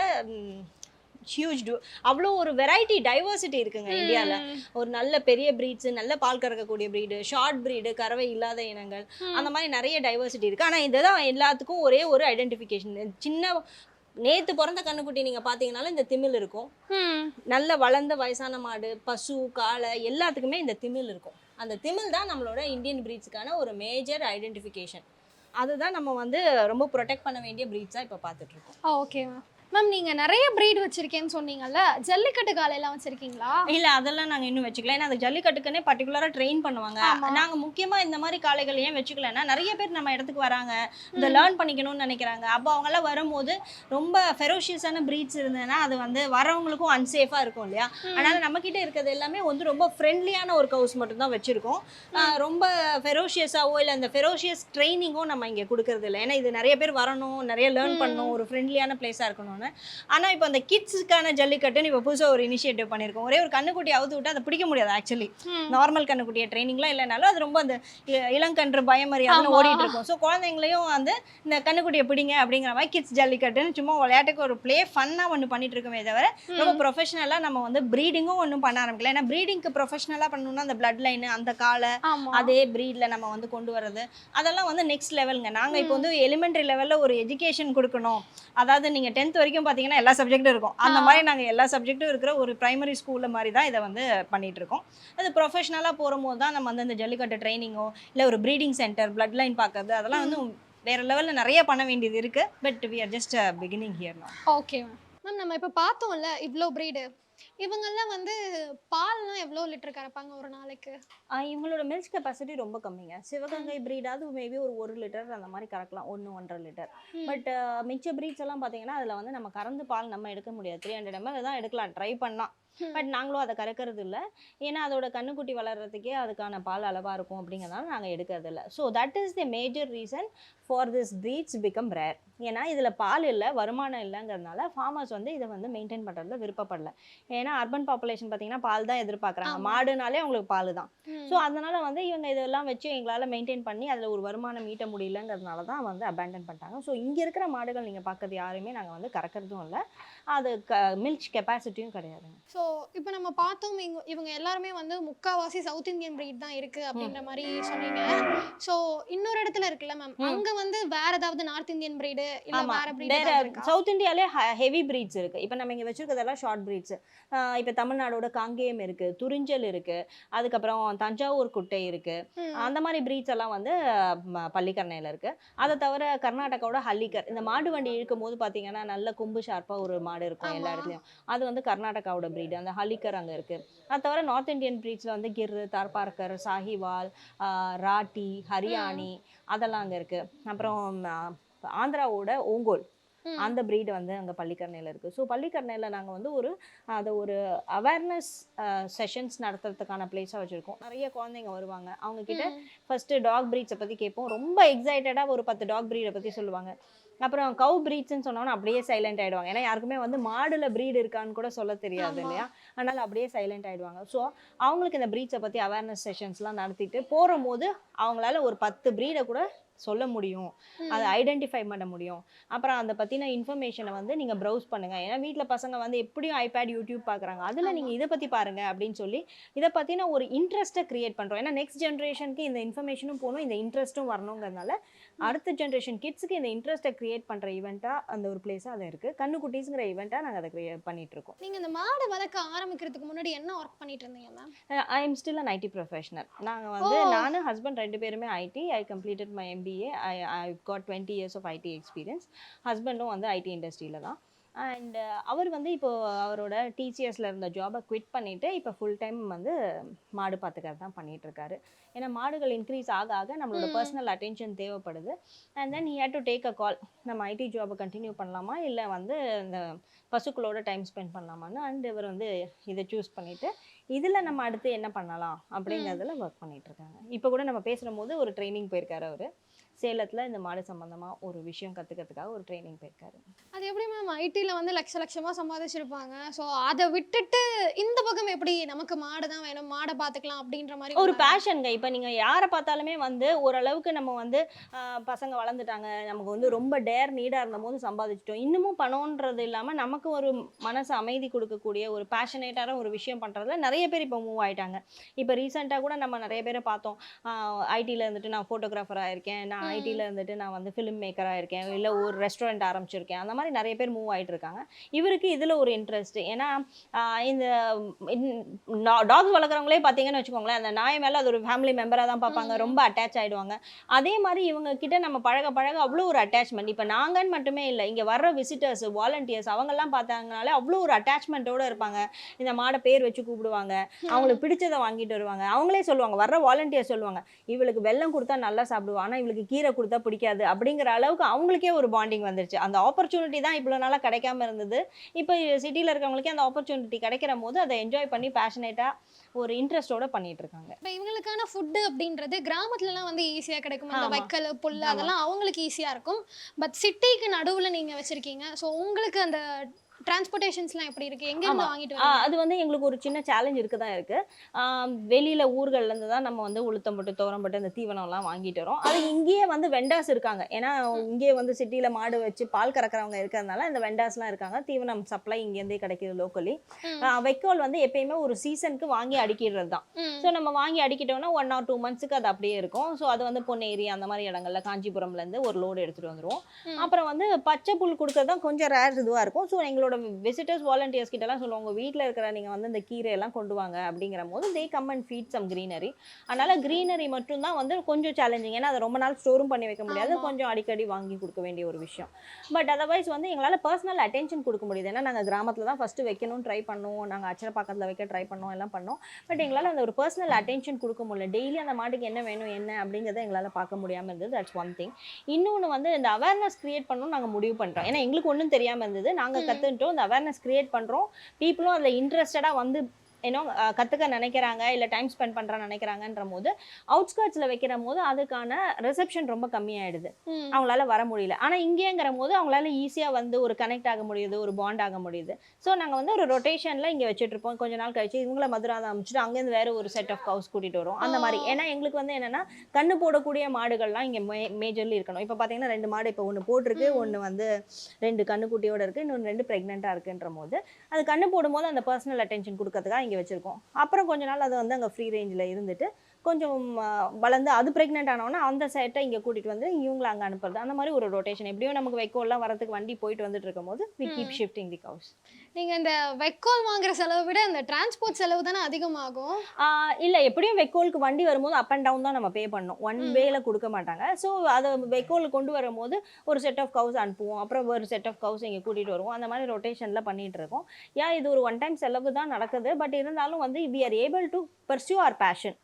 [SPEAKER 1] ஹியூஜ் டூ அவ்வளோ ஒரு வெரைட்டி டைவர்சிட்டி இருக்குங்க இந்தியாவில் ஒரு நல்ல பெரிய பிரீட்ஸ் நல்ல பால் கறக்கக்கூடிய பிரீடு ஷார்ட் பிரீடு கறவை இல்லாத இனங்கள் அந்த மாதிரி நிறைய டைவர்சிட்டி இருக்கு. ஆனா இதுதான் எல்லாத்துக்கும் ஒரே ஒரு ஐடென்டிஃபிகேஷன் சின்ன நேத்து பிறந்த கண்ணுக்குட்டி நீங்க பாத்தீங்கன்னாலும் இந்த திமில் இருக்கும். நல்ல வளர்ந்த வயசான மாடு பசு காளை எல்லாத்துக்குமே இந்த திமில் இருக்கும். அந்த திமில் தான் நம்மளோட இந்தியன் பிரீட்ஸ்க்கான ஒரு மேஜர் ஐடென்டிஃபிகேஷன் அதுதான் நம்ம வந்து ரொம்ப ப்ரொடெக்ட் பண்ண வேண்டிய பிரீட்ஸாக இப்போ
[SPEAKER 2] ஆ ஓகே மேம் மேம் நீங்க நிறைய breed வச்சிருக்கேன்னு சொன்னீங்கல்ல ஜல்லிக்கட்டு காலையெல்லாம் வச்சிருக்கீங்களா?
[SPEAKER 1] இல்ல அதெல்லாம் நாங்க இன்னும் வச்சுக்கல. ஏன்னா அந்த ஜல்லிக்கட்டுக்குன்னே பர்டிகுலரா ட்ரெயின் பண்ணுவாங்க.
[SPEAKER 2] ஆமா.
[SPEAKER 1] நாங்க முக்கியமா இந்த மாதிரி காளைகள் ஏன் வச்சுக்கலன்னா நிறைய பேர் நம்ம இடத்துக்கு வராங்க. இந்த லேர்ன் பண்ணிக்கணும்னு நினைக்கிறாங்க. அப்போ அவங்க எல்லாம் வரும்போது ரொம்ப ஃபெரோஷியஸான பிரீட்ஸ் இருந்ததுன்னா அது வந்து வரவங்களுக்கும் அன்சேஃபா இருக்கும் இல்லையா? அதனால நம்ம கிட்ட இருக்கிறது எல்லாமே வந்து ரொம்ப ஃப்ரெண்ட்லியான ஒரு கவுஸ் மட்டும் தான் வச்சிருக்கோம் ரொம்ப ஃபெரோஷியஸாவோ இல்ல அந்த ஃபெரோஷியஸ் ட்ரைனிங்கோ நம்ம இங்க கொடுக்கறது இல்லை ஏன்னா இது நிறைய பேர் வரணும் நிறைய லேர்ன் பண்ணணும் ஒரு ஃப்ரெண்ட்லியான பிளேஸா இருக்கணும்னு ஆனா இப்போ அந்த கிட்ஸுக்கான ஜல்லிக்கட்டுன்னு இப்போ புதுசா ஒரு இனிஷியேட்டிவ் பண்ணியிருக்கோம் ஒரே ஒரு கண்ணுக்குட்டி அவுத்து விட்டு அதை பிடிக்க முடியாது ஆக்சுவலி. நார்மல் கண்ணுக்குட்டிய ட்ரைனிங்லாம் இல்லைனாலும் அது ரொம்ப அந்த இளங்கன்று பயமறியாதுன்னு
[SPEAKER 2] ஆமா.
[SPEAKER 1] ஓடிட்டு இருக்கும் ஸோ குழந்தைங்களையும் வந்து இந்த கண்ணுக்குட்டியை பிடிங்க அப்படிங்கிற மாதிரி கிட்ஸ் ஜல்லிக்கட்டுன்னு சும்மா விளையாட்டுக்கு ஒரு ப்ளே ஃபன்னாக ஒன்று பண்ணிட்டு இருக்கோமே தவிர ரொம்ப ப்ரொஃபஷனலாக நம்ம வந்து ப்ரீடிங்கும் ஒன்றும் பண்ண ஆரம்பிக்கல. ஏன்னா ப்ரீடிங்க்கு ப்ரொஃபஷனலாக பண்ணணும்னா அந்த பிளட் லைன் அந்த காலை அதே ப்ரீடில் நம்ம வந்து கொண்டு வர்றது. அதெல்லாம் வந்து நெக்ஸ்ட் லெவலுங்க நாங்கள் இப்போ வந்து எலிமெண்ட்ரி லெவலில் ஒரு எஜுகேஷன் கொடுக்கணும். அதாவது நீங்கள் டென்த் வரைக்கும் பார்த்தீங்கன்னா எல்லா சப்ஜெக்ட்டும் இருக்கும். அந்த மாதிரி நாங்கள் எல்லா சப்ஜெக்ட்டும் இருக்கிற ஒரு பிரைமரி ஸ்கூலில் மாதிரி தான் இதை வந்து பண்ணிட்டு இருக்கோம் அது ப்ரொஃபஷனலாக போகும்போது தான் நம்ம வந்து இந்த ஜல்லிக்கட்டு ட்ரைனிங்கோ இல்லை ஒரு ப்ரீடிங் சென்டர் பிளட் லைன் பார்க்கறது அதெல்லாம் வந்து வேற லெவலில் நிறைய பண்ண வேண்டியது இருக்கு. But we are just beginning here now.
[SPEAKER 2] Okay ma'am ma'am நம்ம இப்போ பார்த்தோம்ல இவ்வளோ breed. இவங்கெல்லாம் வந்து பால்லாம் எவ்வளோ லிட்டர் கறப்பாங்க ஒரு நாளைக்கு?
[SPEAKER 1] இவங்களோட மில்க் கெப்பாசிட்டி ரொம்ப கம்மிங்க. சிவகங்கை பிரீடாவது மேபி ஒரு ஒரு லிட்டர் அந்த மாதிரி கறக்கலாம். ஒன்று ஒன்றரை லிட்டர். பட் மிச்ச பிரீட்ஸ் எல்லாம் பார்த்தீங்கன்னா அதில் வந்து நம்ம கறந்து பால் நம்ம எடுக்க முடியாது. த்ரீ ஹண்ட்ரட் எம்எல் தான் எடுக்கலாம். ட்ரை பண்ணலாம்.
[SPEAKER 2] ம்.
[SPEAKER 1] பட் நாங்களும் அதை கறக்கிறது இல்லை ஏன்னா அதோட கண்ணுக்குட்டி வளர்றதுக்கே அதுக்கான பால் அளவாக இருக்கும் அப்படிங்கிறதால நாங்கள் எடுக்கிறது இல்லை so that is the major reason for this breeds become rare ஏன்னா இதில் பால் இல்லை வருமானம் இல்லைங்கிறதுனால ஃபார்மர்ஸ் வந்து இதை வந்து மெயின்டைன் பண்ணுறதுல விருப்பப்படல. ஏன்னா அர்பன் பாப்புலேஷன் பார்த்தீங்கன்னா பால் தான் எதிர்பார்க்குறாங்க. மாடுனாலே அவங்களுக்கு பால் தான். ஸோ அதனால வந்து இவங்க இதெல்லாம் வச்சு எங்களால் மெயின்டைன் பண்ணி அதில் ஒரு வருமானம் ஈட்ட முடியலங்கிறதுனால தான் வந்து அபேண்டன் பண்ணிட்டாங்க. ஸோ இங்கே இருக்கிற மாடுகள் நீங்கள் பார்க்கறது யாருமே நாங்கள் வந்து கறக்கிறதும் இல்லை. அது க மில்க் கெப்பாசிட்டியும் கிடையாதுங்க.
[SPEAKER 2] ஸோ இப்போ நம்ம பார்த்தோம் இவங்க இவங்க எல்லாருமே வந்து முக்காவாசி சவுத் இந்தியன் breed தான் இருக்கு அப்படின்ற மாதிரி சொன்னீங்க. ஸோ இன்னொரு இடத்துல இருக்குல்ல மேம். அங்க வந்து வேற ஏதாவது நார்த் இந்தியன் breed இல்ல வேற இருக்கா?
[SPEAKER 1] சவுத் இந்தியாலே ஹெவி பிரீட்ஸ் இருக்கு. இப்போ நம்ம இங்கே வச்சிருக்கிறதெல்லாம் ஷார்ட் பிரீட்ஸ் இப்போ தமிழ்நாடோட காங்கேயம் இருக்கு துறிஞ்சல் இருக்கு. அதுக்கப்புறம் தஞ்சாவூர் குட்டை இருக்கு. அந்த மாதிரி பிரீட்ஸ் எல்லாம் வந்து பள்ளிக்கரணையில் இருக்கு. அதை தவிர கர்நாடகாவோட ஹல்லிக்கர் இந்த மாடு வண்டி இழுக்கும் போது பார்த்தீங்கன்னா நல்ல கொம்பு ஷார்ப்பாக ஒரு மாடு இருக்கும் எல்லா. இடத்துலையும். அது வந்து கர்நாடகாவோட பிரீடு அந்த ஹல்லிக்கர் அங்கே இருக்கு. அது தவிர நார்த் இந்தியன் பிரீட்ஸில் வந்து கிர்ரு தார்பார்க்கர் சாஹிவால் ராட்டி ஹரியானி அதெல்லாம் அங்கே இருக்கு. அப்புறம் ஆந்திராவோட ஓங்கோல். அந்த breed வந்து அங்கே பள்ளிக்கரணையில் இருக்குது ஸோ பள்ளிக்கரணையில் நாங்கள் வந்து ஒரு அதை ஒரு அவேர்னஸ் செஷன்ஸ் நடத்துறதுக்கான பிளேஸாக வச்சுருக்கோம். நிறைய குழந்தைங்க வருவாங்க. அவங்க கிட்ட
[SPEAKER 2] ம்.
[SPEAKER 1] ஃபர்ஸ்ட் டாக் பிரீட்ஸை பற்றி கேட்போம் ரொம்ப எக்ஸைட்டடாக ஒரு பத்து டாக் பிரீடை பற்றி சொல்லுவாங்க. அப்புறம் கவு பிரீட்ஸ்னு சொன்னோன்னா அப்படியே சைலண்ட் ஆயிடுவாங்க. ஏன்னா யாருக்குமே வந்து மாடுல breed இருக்கான்னு கூட சொல்ல தெரியாது. இல்லையா? அதனால அப்படியே சைலண்ட் ஆயிடுவாங்க. ஸோ அவங்களுக்கு இந்த பிரீட்ஸை பற்றி அவேர்னஸ் செஷன்ஸ்லாம் நடத்திட்டு போகும்போது அவங்களால ஒரு பத்து பிரீடை கூட சொல்ல முடியும். அதை ஐடென்டிஃபை பண்ண முடியும். அப்புறம் அதை பற்றின இன்ஃபர்மேஷனை வந்து நீங்கள் ப்ரௌஸ் பண்ணுங்கள் ஏன்னா வீட்டில் பசங்க வந்து எப்படியும் ஐபேட் யூடியூப் பார்க்குறாங்க அதில். நீங்கள் இதை பற்றி பாருங்கள் அப்படின்னு சொல்லி இதை பற்றின ஒரு இன்ட்ரெஸ்ட்டை க்ரியேட் பண்ணுறோம் ஏன்னா நெக்ஸ்ட் ஜென்ரேஷனுக்கு இந்த இன்ஃபர்மேஷனும் போகணும் இந்த இன்ட்ரெஸ்ட்டும் வரணுங்கிறதுனால அடுத்த ஜென்ரேஷன் கிட்ஸுக்கு இந்த இன்ட்ரெஸ்ட்டை க்ரியேட் பண்ணுற ஈவெண்ட்டாக அந்த ஒரு பிளேஸாக அது இருக்குது கண்ணுக்குட்டீஸுங்கிற ஈவெண்ட்டாக நாங்கள் அதை க்ரியேட் பண்ணிகிட்ருக்கோம்
[SPEAKER 2] நீங்க இந்த மாடு வளர்க்க ஆரம்பிக்கிறதுக்கு முன்னாடி என்ன ஒர்க் பண்ணிட்டு இருந்தீங்க ma'am
[SPEAKER 1] I am still an IT professional நாங்கள் வந்து. நானும் ஹஸ்பண்ட் ரெண்டு பேருமே IT I completed my MBA I I got twenty years of IT experience ஹஸ்பண்டும் வந்து ஐடி இண்டஸ்ட்ரியில் தான். அண்ட் அவர் வந்து இப்போ அவரோட டிசிஎஸ்ல இருந்த ஜாபை குவிட் பண்ணிட்டு இப்போ ஃபுல் டைம் வந்து மாடு பார்த்துக்கிறது தான் பண்ணிட்டு இருக்காரு. ஏன்னா மாடுகள் இன்க்ரீஸ் ஆக ஆக நம்மளோட. பர்சனல் அட்டென்ஷன் தேவைப்படுது. And then he had to take a call நம்ம ஐடி ஜாபை கண்டினியூ பண்ணலாமா? இல்லை வந்து இந்த பசுக்களோட டைம் ஸ்பெண்ட் பண்ணலாமான்னு? அண்ட் இவர் வந்து இதை சூஸ் பண்ணிட்டு இதில் நம்ம அடுத்து என்ன பண்ணலாம்? அப்படிங்கிறதுல ஒர்க் பண்ணிட்டு இருக்காங்க. இப்போ கூட நம்ம பேசுகிற போது ஒரு ட்ரைனிங் போயிருக்காரு அவர். சேலத்தில் இந்த மாடு சம்மந்தமாக ஒரு விஷயம் கற்றுக்கிறதுக்காக ஒரு ட்ரைனிங் போயிருக்காரு.
[SPEAKER 2] அது எப்படி மேம் ஐடில வந்து லட்ச லட்சமா சம்பாதிச்சிருப்பாங்க. ஸோ அதை விட்டுட்டு இந்த பக்கம் எப்படி நமக்கு மாடு தான் வேணும் மாடை பார்த்துக்கலாம் அப்படின்ற மாதிரி
[SPEAKER 1] ஒரு? பேஷனுங்க இப்போ நீங்கள் யாரை பார்த்தாலுமே வந்து ஓரளவுக்கு நம்ம வந்து பசங்க வளர்ந்துட்டாங்க. நமக்கு வந்து ரொம்ப டேர் நீடாக இருந்த போது சம்பாதிச்சிட்டோம். இன்னமும் பணம்ன்றது இல்லாமல் நமக்கு ஒரு மனசு அமைதி கொடுக்கக்கூடிய ஒரு பேஷனேட்டான ஒரு விஷயம் பண்ணுறதுல நிறைய பேர் இப்போ மூவ் ஆயிட்டாங்க. இப்போ ரீசெண்டாக கூட நம்ம நிறைய பேரை பார்த்தோம். ஐடியில் இருந்துட்டு நான் ஃபோட்டோகிராஃபராக இருக்கேன். நான். ஐடியில் இருந்துட்டு நான் வந்து ஃபிலிம் மேக்கராக இருக்கேன். இல்லை ஒரு ரெஸ்டாரண்ட் ஆரம்பிச்சிருக்கேன். அந்த மாதிரி நிறைய பேர் மூவ் ஆயிட்டு இருக்காங்க. இவருக்கு இதில் ஒரு இன்ட்ரெஸ்ட் ஏன்னா இந்த டாக்ஸ் வளர்க்குறவங்களே பார்த்தீங்கன்னு வச்சுக்கோங்களேன் அந்த நாய் மேலே அது ஒரு ஃபேமிலி மெம்பராக தான் பார்ப்பாங்க. ரொம்ப அட்டாச் ஆயிடுவாங்க. அதே மாதிரி இவங்க கிட்ட நம்ம பழக பழக அவ்வளோ ஒரு அட்டாச்மெண்ட் இப்போ நாங்கன்னு மட்டுமே இல்லை இங்கே வர்ற விசிட்டர்ஸ் வாலண்டியர்ஸ் அவங்கெல்லாம் பார்த்தாங்கனாலே அவ்வளோ ஒரு அட்டாச்மெண்ட்டோட இருப்பாங்க. இந்த மாடை பேர் வச்சு கூப்பிடுவாங்க. அவங்களுக்கு பிடிச்சதை வாங்கிட்டு வருவாங்க. அவங்களே சொல்லுவாங்க. வர்ற வாலண்டியர் சொல்லுவாங்க. இவளுக்கு வெல்லம் கொடுத்தா நல்லா சாப்பிடுவா. ஆனால் இவளுக்கு கீரை கொடுத்தா பிடிக்காது அப்படிங்கிற அளவுக்கு அவங்களுக்கே ஒரு பாண்டிங் வந்துருச்சு. அந்த ஆப்பர்ச்சுனிட்டி தான் இவ்வளோ நாளாக கிடைக்காம இருந்தது. இப்போ சிட்டியில் இருக்கவங்களுக்கே அந்த ஆப்பர்ச்சுனிட்டி கிடைக்கிற போது அதை என்ஜாய் பண்ணி பேஷனேட்டாக ஒரு இன்ட்ரெஸ்டோட பண்ணிட்டு இருக்காங்க.
[SPEAKER 2] இப்போ இவங்களுக்கான ஃபுட்டு அப்படின்றது கிராமத்துலலாம் வந்து ஈஸியா கிடைக்கும்.
[SPEAKER 1] ஆமா.
[SPEAKER 2] வைக்கல் புல். அதெல்லாம் அவங்களுக்கு ஈஸியா இருக்கும். பட் சிட்டிக்கு நடுவுல நீங்க வச்சிருக்கீங்க. ஸோ உங்களுக்கு அந்த டிரான்ஸ்போர்ட்டேஷன்ஸ்லாம் எப்படி இருக்கு? எங்க இருந்து. வாங்கிட்டு
[SPEAKER 1] அது வந்து எங்களுக்கு ஒரு சின்ன சேலஞ்ச் இருக்க. தான் இருக்கு வெளியில ஊர்கள்ல இருந்து தான் நம்ம வந்து உளுத்தம் போட்டு துவரம் போட்டு இந்த தீவனம்லாம் வாங்கிட்டு வரோம். அது இங்கேயே வந்து வெண்டாஸ் இருக்காங்க. ஏன்னா இங்கேயே வந்து சிட்டில மாடு வச்சு பால் கறக்கிறவங்க இருக்கிறதுனால இந்த வெண்டாஸ்லாம் இருக்காங்க. தீவனம் சப்ளை இங்கேருந்தே கிடைக்குது லோக்கலி. வைக்கோல் வந்து எப்பயுமே ஒரு சீசனுக்கு வாங்கி அடிக்கிறது தான். ஸோ நம்ம வாங்கி அடிக்கிட்டோம்னா ஒன் ஆர் டூ மந்த்ஸுக்கு அது அப்படியே இருக்கும். ஸோ அது வந்து பொன்னேரி அந்த மாதிரி இடங்கள்ல காஞ்சிபுரம்ல இருந்து ஒரு லோடு எடுத்துட்டு வந்துருவோம்.
[SPEAKER 2] ம்.
[SPEAKER 1] அப்புறம் வந்து பச்சை புல் கொடுக்கறது தான் கொஞ்சம் ரேர் இதுவாக இருக்கும். ஸோ எங்களோட விசிட்டர்ஸ் வாலண்டியர்ஸ் கிட்டலாம் சொல்லுவாங்க உங்கள் வீட்டில் இருக்கிற நீங்கள் வந்து இந்த கீரை எல்லாம் கொண்டு வாங்க அப்படிங்கிற போது they come and feed some greenery. அதனால greenery மட்டும்தான் வந்து கொஞ்சம் சேலஞ்சிங் ஏன்னா அதை ரொம்ப நாள் ஸ்டோரும் பண்ணி வைக்க முடியாது. கொஞ்சம் அடிக்கடி வாங்கி கொடுக்க வேண்டிய ஒரு விஷயம். பட் அதர்வைஸ் வந்து எங்களால் பர்சனல் அட்டென்ஷன் கொடுக்க முடியுது. ஏன்னா நாங்கள் கிராமத்தில் தான் ஃபஸ்ட்டு வைக்கணும்னு ட்ரை பண்ணோம் நாங்கள் அச்சர பக்கத்தில் வைக்க ட்ரை பண்ணோம் எல்லாம் பண்ணோம். பட் எங்களால் அந்த ஒரு பர்சனல் அட்டென்ஷன் கொடுக்க முடியல. டெய்லி அந்த மாட்டுக்கு என்ன வேணும் என்ன அப்படிங்கிறத எங்களால் பார்க்க முடியாமல் இருந்தது. தட்ஸ் ஒன் திங் இன்னொன்று வந்து இந்த அவேர்னஸ் கிரியேட் பண்ணணும் நாங்கள் முடிவு பண்ணுறோம் ஏன்னா எங்களுக்கு ஒன்றும் தெரியாமல் இருந்தது. நாங்கள்
[SPEAKER 2] ம்.
[SPEAKER 1] பண்ணிட்டோம் இந்த அவேர்னஸ் கிரியேட் பண்ணுறோம் பீப்புளும் அதில் இன்ட்ரெஸ்டடாக வந்து ஏன்னோ கற்றுக்க நினைக்கிறாங்க இல்லை டைம் ஸ்பெண்ட் பண்ணுறான்னு நினைக்கிறாங்கன்ற போது அவுட்ஸ்கர்ட்ஸில் வைக்கிற போது அதுக்கான ரிசப்ஷன் ரொம்ப கம்மியாயிடுது. அவங்களால வர முடியல. ஆனால் இங்கேங்கிற போது அவங்களால ஈஸியாக வந்து ஒரு கனெக்ட் ஆக முடியுது ஒரு பாண்ட் ஆக முடியுது. ஸோ நாங்கள் வந்து ஒரு ரொட்டேஷனில் இங்கே வச்சுட்டு இருப்போம் கொஞ்ச நாள் கழிச்சு இவங்கள மதுரா தான் அமைச்சிட்டு அங்கேருந்து வேற ஒரு செட் ஆஃப் கவுஸ் கூட்டிகிட்டு வரும் அந்த மாதிரி. ஏன்னா எங்களுக்கு வந்து என்னன்னா கண்ணு போடக்கூடிய மாடுகள்லாம் இங்கே மே மேஜர்லி இருக்கணும். இப்போ பார்த்தீங்கன்னா ரெண்டு மாடு இப்போ ஒன்று போட்டிருக்கு ஒன்று வந்து ரெண்டு கண்ணுக்குட்டியோட இருக்குது இன்னொன்று ரெண்டு ப்ரெக்னெண்ட்டாக இருக்குன்ற போது அது கண்ணு போடும்போது அந்த பர்சனல் அட்டென்ஷன் கொடுக்கறதுக்காக வாங்கி வச்சிருக்கோம். அப்புறம் கொஞ்ச நாள் அது வந்து அங்கே ஃப்ரீ ரேஞ்சில் இருந்துட்டு கொஞ்சம் வளர்ந்து அது ப்ரெக்னென்ட் ஆனவொன்னே அந்த செட்டை இங்கே கூட்டிகிட்டு வந்து இவங்களை அங்கே அனுப்புறது. அந்த மாதிரி ஒரு ரொட்டேஷன் எப்படியும் நமக்கு வைக்கோல்லாம் வரதுக்கு வண்டி போயிட்டு வந்துட்டு இருக்கும் போது we keep. Shifting the cows
[SPEAKER 2] நீங்க இந்த வைக்கோல் வாங்குற செலவை விட இந்த டிரான்ஸ்போர்ட் செலவு தானே அதிகமாகும்?
[SPEAKER 1] இல்லை எப்படியும் வைக்கோலுக்கு வண்டி வரும்போது அப் அண்ட் டவுன் தான் நம்ம பே பண்ணணும் ஒன். வேல கொடுக்க மாட்டாங்க. ஸோ அதை வைக்கோல் கொண்டு வரும்போது ஒரு செட் ஆஃப் கவுஸ் அனுப்புவோம். அப்புறம் ஒரு செட் ஆஃப் கவுஸ் இங்கே கூட்டிகிட்டு வருவோம். அந்த மாதிரி ரொட்டேஷனில் பண்ணிட்டு இருக்கோம். ஏன் இது ஒரு ஒன் டைம் செலவு தான் நடக்குது. பட் இருந்தாலும் வந்து we are able to pursue our passion.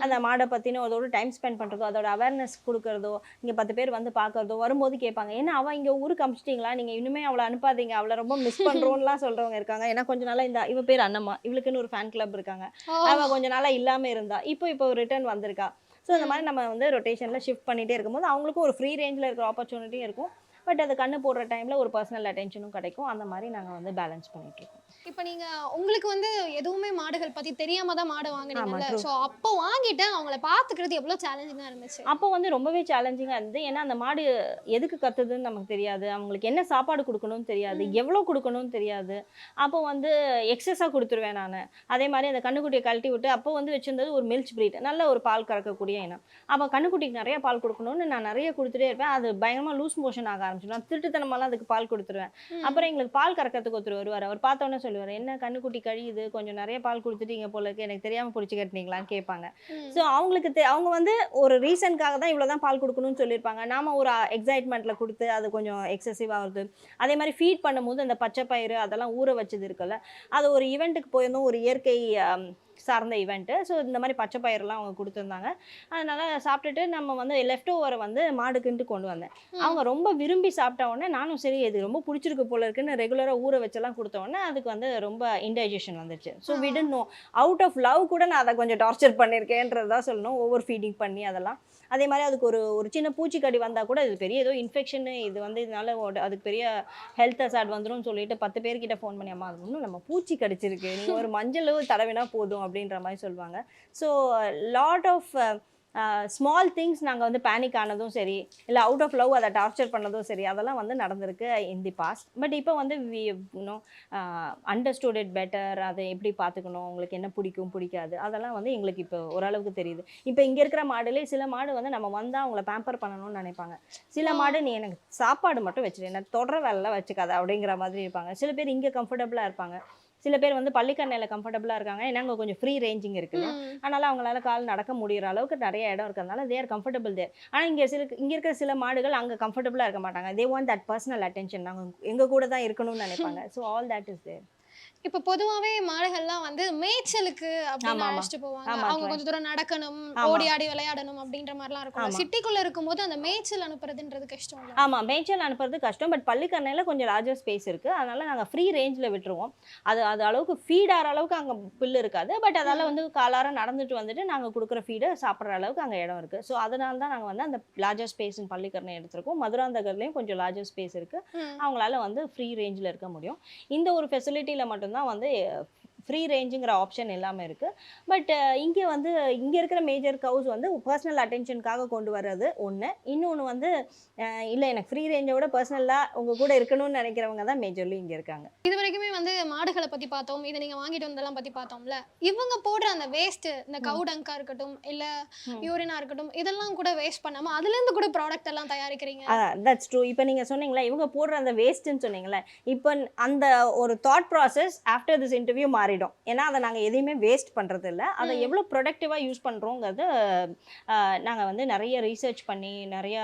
[SPEAKER 1] அந்த மாடை பற்றின அதோட டைம் ஸ்பெண்ட் பண்ணுறதோ அதோட அவேர்னஸ் கொடுக்கறதோ இங்கே பத்து பேர் வந்து பார்க்கறதோ வரும்போது கேட்பாங்க ஏன்னா அவள் இங்கே ஊருக்கு அமிச்சிட்டிங்களா? நீங்கள் இன்னுமே அவளை அனுப்பாதீங்க. அவளை ரொம்ப மிஸ் பண்ணுறோன்னுலாம் சொல்கிறவங்க இருக்காங்க. ஏன்னா கொஞ்ச நாளாக இந்த இவ பேர் அண்ணம்மா. இவளுக்குன்னு ஒரு ஃபேன் கிளப் இருக்காங்க.
[SPEAKER 2] ஓ.
[SPEAKER 1] அவ கொஞ்ச நாளா இல்லாம இருந்தா. இப்போ இப்போ ரிட்டர்ன் வந்திருக்கா. ஸோ இந்த மாதிரி நம்ம வந்து ரொட்டேஷன்ல ஷிஃப்ட் பண்ணிட்டே இருக்கும்போது அவங்களுக்கும் ஒரு ஃப்ரீ ரேஞ்சில் இருக்கிற ஆப்பர்ச்சுனிட்டியும் இருக்கும். பட் அது கண்ணு போடுற டைமில் ஒரு பர்சனல் அட்டென்ஷனும் கிடைக்கும். அந்த மாதிரி நாங்கள் வந்து பேலன்ஸ் பண்ணிட்டு இருக்கோம்.
[SPEAKER 2] இப்போ நீங்க உங்களுக்கு வந்து எதுவுமே மாடுகள் பத்தி தெரியாம தான் மாடு வாங்குனீங்கல்ல. ஸோ அப்போ வாங்கிட்டு அவங்கள பாத்துக்கிறது எவ்வளவு சேலஞ்சிங்கா இருந்துச்சு?
[SPEAKER 1] அப்போ வந்து ரொம்பவே சேலஞ்சிங்காக இருந்தது. ஏன்னா அந்த மாடு எதுக்கு கத்துதுன்னு நமக்கு தெரியாது. அவங்களுக்கு என்ன சாப்பாடு கொடுக்கணும்னு தெரியாது. எவ்வளோ கொடுக்கணும்னு தெரியாது. அப்போ வந்து எக்ஸஸாக கொடுத்துருவேன் நான். அதே மாதிரி அந்த கண்ணுக்குட்டியை கழட்டி விட்டு அப்போ வந்து வச்சிருந்தது ஒரு மில்ச் பிரீட் நல்ல ஒரு பால் கறக்கக்கூடிய இனம். அப்போ கண்ணுக்குட்டிக்கு நிறைய பால் கொடுக்கணும்னு நான் நிறைய கொடுத்துட்டே இருப்பேன். அது பயங்கரமாக லூஸ் மோஷன் ஆக ஆரம்பிச்சிடும் நான் திருட்டுத்தனமாலாம் அதுக்கு பால் கொடுத்துருவேன். அப்புறம் எங்களுக்கு பால் கறக்கிறதுக்கு ஒருத்தர் வருவார். அவர் பார்த்தோன்னே சொல்லுவார் என்ன கண்ணுக்குட்டி கழியுது? கொஞ்சம் நிறைய பால் கொடுத்துட்டீங்க போல இருக்கு. எனக்கு தெரியாமல் பிடிச்சி கட்டினீங்களான்னு கேட்பாங்க. ஸோ அவங்களுக்கு தெ- அவங்க வந்து ஒரு ரீசனுக்காக தான் இவ்வளோ தான் பால் கொடுக்கணும்னு சொல்லியிருப்பாங்க. நாம ஒரு எக்ஸைட்மெண்ட்டில் கொடுத்து அது கொஞ்சம் எக்ஸசிவ் ஆகுது அதே மாதிரி ஃபீட் பண்ணும்போது அந்த பச்சை பயிறு அதெல்லாம் ஊற வச்சது இருக்குல்ல அது ஒரு ஈவெண்ட்டுக்கு போயிருந்தோம். ஒரு இயற்கை சார்ந்த ஈவெண்ட்டு ஸோ இந்த மாதிரி பச்சை பயிரெல்லாம் அவங்க கொடுத்துருந்தாங்க. அதனால சாப்பிட்டுட்டு நம்ம வந்து லெஃப்ட் ஓவரை வந்து மாடுக்குன்ட்டு கொண்டு வந்தேன். அவங்க ரொம்ப விரும்பி சாப்பிட்ட உடனே நானும் சரி இது ரொம்ப பிடிச்சிருக்கு போல இருக்குன்னு ரெகுலராக ஊற வச்செல்லாம் கொடுத்த உடனே அதுக்கு வந்து ரொம்ப இன்டைஜஷன் வந்துச்சு ஸோ. விடணும் அவுட் ஆஃப் லவ் கூட நான் அதை கொஞ்சம் டார்ச்சர் பண்ணியிருக்கேன்றது தான் சொல்லணும். ஓவர் ஃபீடிங் பண்ணி அதெல்லாம். அதே மாதிரி அதுக்கு ஒரு ஒரு சின்ன பூச்சிக்கடி வந்தால் கூட இது பெரிய ஏதோ இன்ஃபெக்ஷனு இது வந்து இதனால அதுக்கு பெரிய ஹெல்த் அசாட் வந்துடும் சொல்லிட்டு பத்து பேர்கிட்ட ஃபோன் பண்ணி அம்மா அது ஒன்றும் நம்ம பூச்சி கடிச்சிருக்கு. நீங்கள் ஒரு மஞ்சள் தடவினா போதும் அப்படின்ற மாதிரி சொல்லுவாங்க. So lot of small things நாங்கள் வந்து பேனிக் ஆனதும் சரி இல்லை அவுட் ஆஃப் லவ் அதை டார்ச்சர் பண்ணதும் சரி அதெல்லாம் வந்து நடந்திருக்கு இன் தி பாஸ்ட் பட் இப்போ வந்து வி இன்னும் அண்டர்ஸ்டுட் இட் பெட்டர் அதை எப்படி பார்த்துக்கணும்? உங்களுக்கு என்ன பிடிக்கும்? பிடிக்காது. அதெல்லாம் வந்து எங்களுக்கு இப்போ ஓரளவுக்கு தெரியுது. இப்போ இங்கே இருக்கிற மாடுலே சில மாடு வந்து நம்ம வந்தால் அவங்கள பேம்பர் பண்ணணும்னு நினைப்பாங்க. சில மாடு நீ எனக்கு சாப்பாடு மட்டும் வச்சிரு என்ன தொடர வேலைலாம் வச்சுக்காத. அப்படிங்கிற மாதிரி இருப்பாங்க. சில பேர் இங்கே கம்ஃபர்டபுளாக இருப்பாங்க. சில பேர் வந்து பள்ளிக்கண்ணையில் கம்ஃபர்டபுளாக இருக்காங்க. ஏன்னா அங்கே கொஞ்சம் ஃப்ரீ ரேஞ்சிங் இருக்குல்ல. அதனால அவங்களால கால் நடக்க முடியிற அளவுக்கு நிறைய இடம் இருக்கிறதுனால தேர் கம்ஃபர்டபுள் தேர் ஆனால் இங்கே சில இங்கே இருக்கிற சில மாடுகள் அங்கே கம்ஃபர்டபுளாக இருக்க மாட்டாங்க. They want that personal attention நாங்கள் எங்கள் கூட தான் இருக்கணும்னு நினைப்பாங்க. So all that is there
[SPEAKER 2] இப்போ பொதுவாவே மாடுகள்லாம் வந்து மேய்ச்சலுக்கு அப்படின்னு
[SPEAKER 1] ஆமா, ஆமா.
[SPEAKER 2] அழைச்சிட்டு போவாங்க.
[SPEAKER 1] ஆமா,
[SPEAKER 2] அவங்க. கொஞ்சம் தூரம் நடக்கணும்
[SPEAKER 1] ஆமா.
[SPEAKER 2] ஓடி ஆடி விளையாடணும் அப்படின்ற மாதிரிலாம் இருக்கும்.
[SPEAKER 1] ஆமா.
[SPEAKER 2] சிட்டிக்குள்ள இருக்கும்போது அந்த மேய்ச்சல் அனுப்புறதுன்றது கஷ்டம்
[SPEAKER 1] ஆமாம் மேய்ச்சல் அனுப்புறது கஷ்டம். பட் பள்ளிக்கண்ணையில் கொஞ்சம் லார்ஜர் ஸ்பேஸ் இருக்குது அதனால நாங்கள் ஃப்ரீ ரேஞ்சில் விட்டுருவோம். அது அது அளவுக்கு ஃபீட் ஆகிற அளவுக்கு அங்கே புல் இருக்காது. பட் அதால் வந்து காலார நடந்துட்டு வந்துட்டு நாங்கள் கொடுக்குற ஃபீடை சாப்பிட்ற அளவுக்கு அங்கே இடம் இருக்குது ஸோ அதனால தான் நாங்கள் வந்து அந்த லார்ஜர் ஸ்பேஸ் பள்ளிக்கரணை எடுத்திருக்கோம். மதுராந்தகர்லேயும் கொஞ்சம் லார்ஜர் ஸ்பேஸ் இருக்குது
[SPEAKER 2] ம்.
[SPEAKER 1] அவங்களால வந்து ஃப்ரீ ரேஞ்சில் இருக்க முடியும். இந்த ஒரு ஃபெசிலிட்டியில் மட்டும்தான் வந்து ஃப்ரீ ரேஞ்சுங்கிற ஆப்ஷன் இல்லாமல் இருக்குது பட் இங்கே வந்து இங்கே இருக்கிற மேஜர் கவுஸ் வந்து பர்சனல் அட்டென்ஷனுக்காக கொண்டு வர்றது ஒன்று இன்னொன்று வந்து இல்லை எனக்கு ஃப்ரீ ரேஞ்சை விட பர்சனலாக உங்கள் கூட இருக்கணும்னு நினைக்கிறவங்க தான் மேஜர்லி இங்கே இருக்காங்க.
[SPEAKER 2] இது வரைக்குமே வந்து மாடுகளை பத்தி பார்த்தோம். இதை நீங்க வாங்கிட்டு வந்தெல்லாம் பத்தி பார்த்தோம்ல. இவங்க போடுற அந்த வேஸ்ட் இந்த கவுடங்கா இருக்கட்டும் இல்ல. யூரினா இருக்கட்டும் இதெல்லாம் கூட வேஸ்ட் பண்ணாம அதுல இருந்து கூட ப்ராடக்ட் எல்லாம் தயாரிக்கிறீங்க?
[SPEAKER 1] தட்ஸ் ட்ரூ இப்போ நீங்கள் சொன்னீங்களா இவங்க போடுற அந்த வேஸ்ட்டுன்னு சொன்னீங்களே இப்போ அந்த ஒரு thought process after this interview மாறிடும். ஏன்னா அதை நாங்கள் எதையுமே வேஸ்ட் பண்ணுறது இல்லை அதை. எவ்வளோ ப்ரொடக்டிவாக யூஸ் பண்ணுறோங்கிறது நாங்கள் வந்து நிறைய ரீசர்ச் பண்ணி நிறைய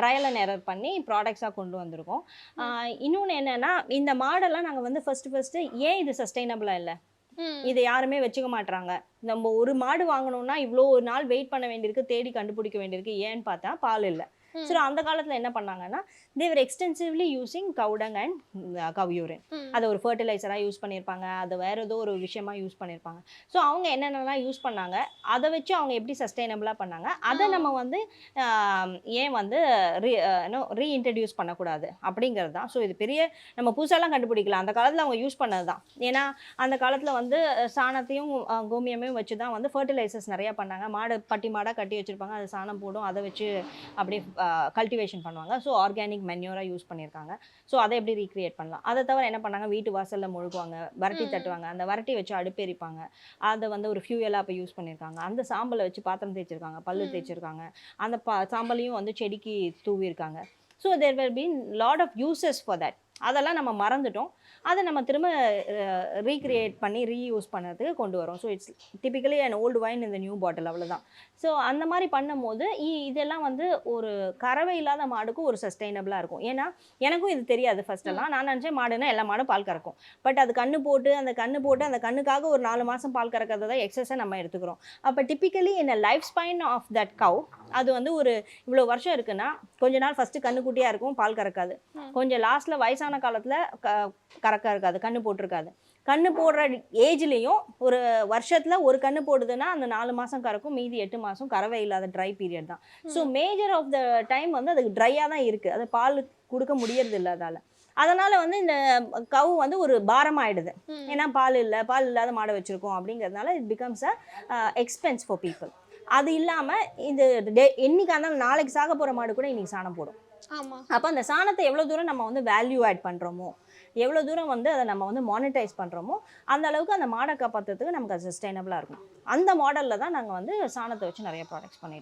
[SPEAKER 1] ட்ரையல் அண்ட் எரர் பண்ணி ப்ராடக்ட்ஸாக கொண்டு வந்திருக்கோம். இன்னொன்று என்னென்னா இந்த மாடெல்லாம் நாங்கள் வந்து ஃபஸ்ட்டு ஃபஸ்ட்டு ஏன் இது சஸ்டைனபிளாக இல்லை. இதை யாருமே வச்சுக்க மாட்றாங்க. நம்ம ஒரு மாடு வாங்கணும்னா இவ்வளோ ஒரு நாள் வெயிட் பண்ண வேண்டியிருக்கு தேடி கண்டுபிடிக்க வேண்டியிருக்கு. ஏன்னு பார்த்தா பால் இல்லை. ஸோ அந்த காலத்தில் என்ன பண்ணாங்கன்னா they were extensively using cow dung and cow urine. அதை ஒரு ஃபர்டிலைசராக யூஸ் பண்ணியிருப்பாங்க அது வேற ஏதோ ஒரு விஷயமா யூஸ் பண்ணியிருப்பாங்க ஸோ அவங்க என்னென்னலாம் யூஸ் பண்ணாங்க அதை வச்சு அவங்க எப்படி சஸ்டைனபிளாக பண்ணாங்க அதை. நம்ம வந்து ஏன் வந்து ரீ ரீஇன்ட்ரடியூஸ் பண்ணக்கூடாது அப்படிங்கிறது தான். ஸோ இது பெரிய நம்ம புதுசாலாம் கண்டுபிடிக்கலாம் அந்த காலத்தில் அவங்க யூஸ் பண்ணது தான் ஏன்னா அந்த காலத்தில் வந்து சாணத்தையும் கோமியமையும் வச்சு தான் வந்து ஃபர்டிலைசர்ஸ் நிறையா பண்ணாங்க. மாடு பட்டி மாடாக கட்டி வச்சுருப்பாங்க. அது சாணம் போடும். அதை வச்சு அப்படியே கல்டிவேஷன் பண்ணுவாங்க. ஸோ ஆர்கானிக் மென்யூராக யூஸ் பண்ணியிருக்காங்க. ஸோ அதை எப்படி ரீக்ரியேட் பண்ணலாம்? அதை தவிர என்ன பண்ணாங்க? வீட்டு வாசலில் முழுகுவாங்க வரட்டி. தட்டுவாங்க. அந்த வரட்டி வச்சு அடுப்பெரிப்பாங்க அதை வந்து ஒரு ஃபியூயலாக இப்போ யூஸ் பண்ணியிருக்காங்க. அந்த சாம்பலை வச்சு பாத்திரம் தேய்ச்சிருக்காங்க பல்லு. தேய்ச்சிருக்காங்க. அந்த பா சாம்பலையும் வந்து செடிக்கு தூவியிருக்காங்க. So there will been lot of uses for that அதெல்லாம் நம்ம மறந்துட்டோம். அதை நம்ம திரும்ப ரீக்ரியேட் பண்ணி ரீயூஸ் பண்ணுறதுக்கு கொண்டு வரோம். So it's typically and old wine இந்த நியூ பாட்டில் அவ்வளோதான் ஸோ அந்த மாதிரி பண்ணும்போது இ- இதெல்லாம் வந்து ஒரு கறவை இல்லாத மாடுக்கும் ஒரு சஸ்டைனபிளாக இருக்கும். ஏன்னா எனக்கும் இது தெரியாது ஃபஸ்ட்டெல்லாம் நான் நினச்சேன் மாடுனா எல்லா மாடும் பால் கறக்கும். பட் அது கண்ணு போட்டு அந்த கண்ணு போட்டு அந்த கண்ணுக்காக ஒரு நாலு மாதம் பால் கறக்கிறத தான் எக்ஸஸாக நம்ம எடுத்துக்கிறோம். அப்போ typically in a life span of that cow அது வந்து ஒரு இவ்வளோ வருஷம் இருக்குன்னா கொஞ்ச நாள் ஃபஸ்ட்டு கண்ணுக்குட்டியாக இருக்கும் பால் கறக்காது. கொஞ்சம் லாஸ்ட்டில் வயசான காலத்தில் க கறக்கா இருக்காது கண்ணு போட்டிருக்காது. கண்ணு போடுற ஏஜ்லேயும் ஒரு வருஷத்தில் ஒரு கண்ணு போடுதுன்னா அந்த நாலு மாதம் கறக்கும் மீதி எட்டு மாதம் கறவை இல்லாத ட்ரை பீரியட் தான். So major of the time வந்து அதுக்கு ட்ரையாக தான் இருக்குது அது பால் கொடுக்க முடியறது இல்லை அதால். அதனால் வந்து இந்த கவு வந்து ஒரு பாரமாயிடுது.
[SPEAKER 2] ம்.
[SPEAKER 1] ஏன்னா பால் இல்லை பால் இல்லாத மாடை வச்சுருக்கோம் அப்படிங்கிறதுனால it becomes a expense for people அது இல்லாமல் இந்த டே என்னைக்கா இருந்தாலும் நாளைக்கு சாக போகிற மாடு கூட இன்னைக்கு சாணம் போடும்.
[SPEAKER 2] ஆமா.
[SPEAKER 1] அப்போ அந்த சாணத்தை எவ்வளோ தூரம் நம்ம வந்து வேல்யூ ஆட் பண்ணுறோமோ எவ்வளோ தூரம் வந்து அதை நம்ம வந்து மானிட்டைஸ் பண்ணுறோமோ அந்த அளவுக்கு அந்த மாடை காப்பாற்றுறதுக்கு நமக்கு அது சஸ்டைனபிளாக இருக்கும் அந்த மாடலில் தான் நாங்கள் வந்து சாணத்தை வச்சு நிறைய ப்ராடக்ட்ஸ் பண்ணிட்டு